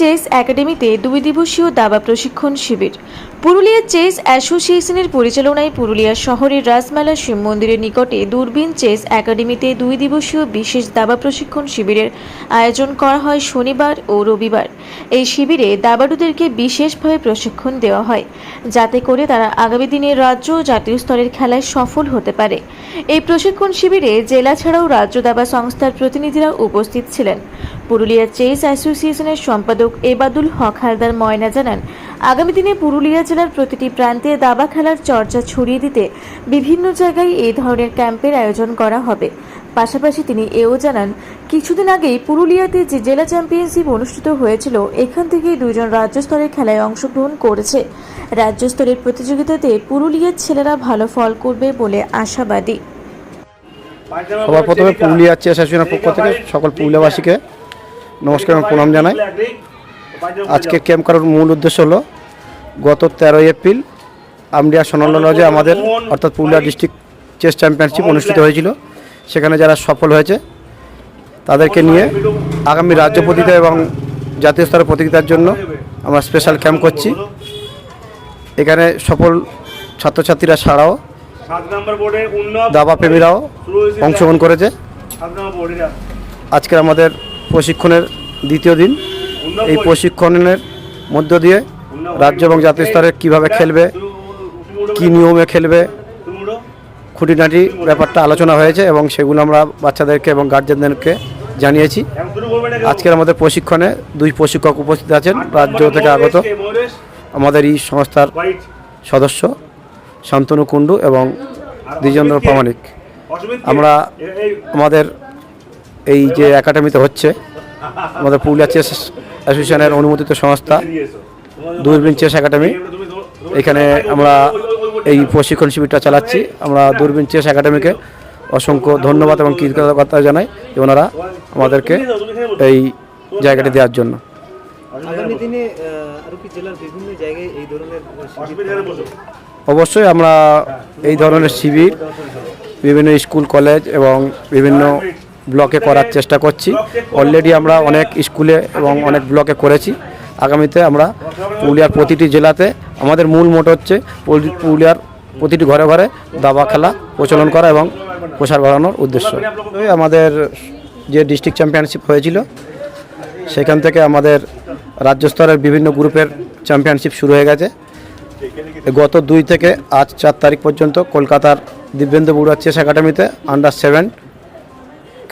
Chess একাডেমিতে দুই দিবসীয় দাবা প্রশিক্ষণ শিবির। পুরুলিয়া চেস অ্যাসোসিয়েশনের পরিচালনায় পুরুলিয়া শহরের রাজমেলা শিব মন্দিরের নিকটে দূরবীন চেস একাডেমিতে দুই দিবসীয় বিশেষ দাবা প্রশিক্ষণ শিবিরের আয়োজন করা হয় শনিবার ও রবিবার। এই শিবিরে দাবাড়ুদেরকে বিশেষভাবে প্রশিক্ষণ দেওয়া হয়, যাতে করে তারা আগামী দিনে রাজ্য ও জাতীয় স্তরের খেলায় সফল হতে পারে। এই প্রশিক্ষণ শিবিরে জেলা ছাড়াও রাজ্য দাবা সংস্থার প্রতিনিধিরা উপস্থিত ছিলেন। পুরুলিয়া চেস অ্যাসোসিয়েশনের সম্পাদক এবাদুল হক হালদার ময়না জানান আগামী দিনে পুরুলিয়া জেলার প্রতিটি প্রান্তে দাবা খেলার চর্চা ছড়িয়ে দিতে বিভিন্ন জায়গায় এই ধরনের ক্যাম্পের আয়োজন করা হবে। পাশাপাশি তিনি এও জানান কিছুদিন আগেই পুরুলিয়াতে যে জেলা চ্যাম্পিয়নশিপ অনুষ্ঠিত হয়েছিল এখান থেকেই দুজন রাজ্য স্তরের খেলায় অংশগ্রহণ করেছে। রাজ্য স্তরের প্রতিযোগিতাতে পুরুলিয়ার ছেলেরা ভালো ফল করবে বলে আশাবাদী। সবার প্রথমে পুরুলিয়া চেস অ্যাসোসিয়েশনের পক্ষ থেকে সকল পুরুলিয়াবাসীকে নমস্কার এবং প্রণাম জানাই। আজকে ক্যাম্প করার মূল উদ্দেশ্য হলো, গত তেরোই এপ্রিল আমডিয়া সোনাল লজে আমাদের, অর্থাৎ পুরুলিয়া ডিস্ট্রিক্ট চেস চ্যাম্পিয়নশিপ অনুষ্ঠিত হয়েছিল। সেখানে যারা সফল হয়েছে, তাদেরকে নিয়ে আগামী রাজ্য প্রতিযোগিতা এবং জাতীয় স্তরের প্রতিযোগিতার জন্য আমরা স্পেশাল ক্যাম্প করছি। এখানে সফল ছাত্রছাত্রীরা ছাড়াও দাবা প্রেমীরাও অংশগ্রহণ করেছে। সাত নম্বর বোর্ড এটা আজকে আমাদের প্রশিক্ষণের দ্বিতীয় দিন। এই প্রশিক্ষণের মধ্য দিয়ে রাজ্য এবং জাতীয় স্তরে কীভাবে খেলবে, কী নিয়মে খেলবে, খুঁটিনাটি ব্যাপারটা আলোচনা হয়েছে এবং সেগুলো আমরা বাচ্চাদেরকে এবং গার্জেনদেরকে জানিয়েছি। আজকের আমাদের প্রশিক্ষণে দুই প্রশিক্ষক উপস্থিত আছেন, রাজ্য থেকে আগত আমাদের এই সংস্থার সদস্য শান্তনু কুণ্ডু এবং দ্বিজেন্দ্র প্রামাণিক। আমরা আমাদের এই যে একাডেমিতে হচ্ছে আমাদের পুরুলিয়া চেস অ্যাসোসিয়েশনের অনুমোদিত সংস্থা দূরবীন চেস একাডেমি। এখানে আমরা এই প্রশিক্ষণ শিবিরটা চালাচ্ছি। আমরা দূরবীন চেস একাডেমিকে অসংখ্য ধন্যবাদ এবং কৃতজ্ঞতা জানাই ওনারা আমাদেরকে এই জায়গাটি দেওয়ার জন্য। অবশ্যই আমরা এই ধরনের শিবির বিভিন্ন স্কুল কলেজ এবং বিভিন্ন ব্লকে করার চেষ্টা করছি। অলরেডি আমরা অনেক স্কুলে এবং অনেক ব্লকে করেছি। আগামীতে আমরা পুরুলিয়ার প্রতিটি জেলাতে আমাদের মূল মোট হচ্ছে পুরুলি- পুরুলিয়ার প্রতিটি ঘরে ঘরে দাবা খেলা প্রচলন করা এবং প্রসার বাড়ানোর উদ্দেশ্য। আমাদের যে ডিস্ট্রিক্ট চ্যাম্পিয়নশিপ হয়েছিল সেখান থেকে আমাদের রাজ্য স্তরের বিভিন্ন গ্রুপের চ্যাম্পিয়নশিপ শুরু হয়ে গেছে। গত দুই থেকে আজ চার তারিখ পর্যন্ত কলকাতার দিব্যেন্দু বড়ুয়া চেস একাডেমিতে আন্ডার সেভেন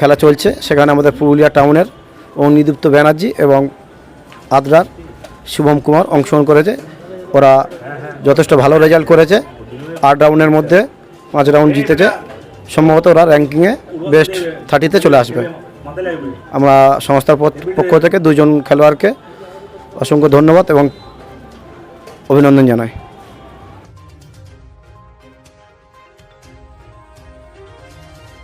খেলা চলছে। সেখানে আমাদের পুরুলিয়া টাউনের অগ্নিদীপ্ত ব্যানার্জি এবং আদ্রার শুভম কুমার অংশগ্রহণ করেছে। ওরা যথেষ্ট ভালো রেজাল্ট করেছে। আট রাউন্ডের মধ্যে পাঁচ রাউন্ড জিতেছে। সম্ভবত ওরা র্যাঙ্কিংয়ে বেস্ট থার্টিতে চলে আসবে। আমরা সংস্থার পক্ষ থেকে দুজন খেলোয়াড়কে অসংখ্য ধন্যবাদ এবং অভিনন্দন জানাই।